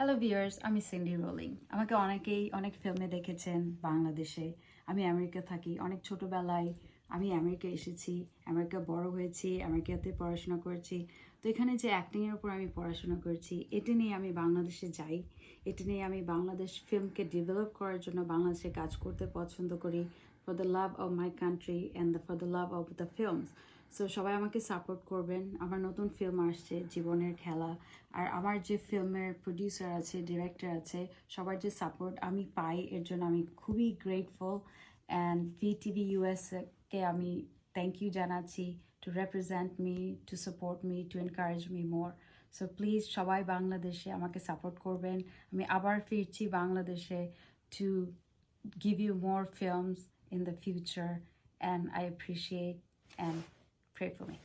Hello viewers আমি সিন্ডি rolling. আমাকে অনেকেই অনেক ফিল্মে দেখেছেন বাংলাদেশে। আমি আমেরিকা থাকি। অনেক ছোটোবেলায় আমি আমেরিকা এসেছি। আমেরিকা বড় হয়েছি, আমেরিকাতে পড়াশোনা করেছি। তো এখানে যে অ্যাক্টিংয়ের উপর আমি পড়াশোনা করেছি, এটা নিয়ে আমি বাংলাদেশে যাই। এটা নিয়ে আমি বাংলাদেশ ফিল্মকে ডেভেলপ করার জন্য বাংলাদেশে কাজ করতে পছন্দ করি। For the love of my country and the for the love of the films so সবাই আমাকে সাপোর্ট করবেন। আমার নতুন ফিল্ম আসছে, জীবনের খেলা। আর আমার যে ফিল্মের প্রডিউসার আছে ডিরেক্টর আছে, সবার যে সাপোর্ট আমি পাই, এর জন্য আমি খুবই গ্রেটফুল অ্যান্ড ভি টিভি ইউএসকে আমি থ্যাংক ইউ জানাচ্ছি to represent me to support me to encourage me more so please সবাই বাংলাদেশে আমাকে সাপোর্ট করবেন। আমি আবার ফিরছি বাংলাদেশে to give you more films in the future and I appreciate and pray for me.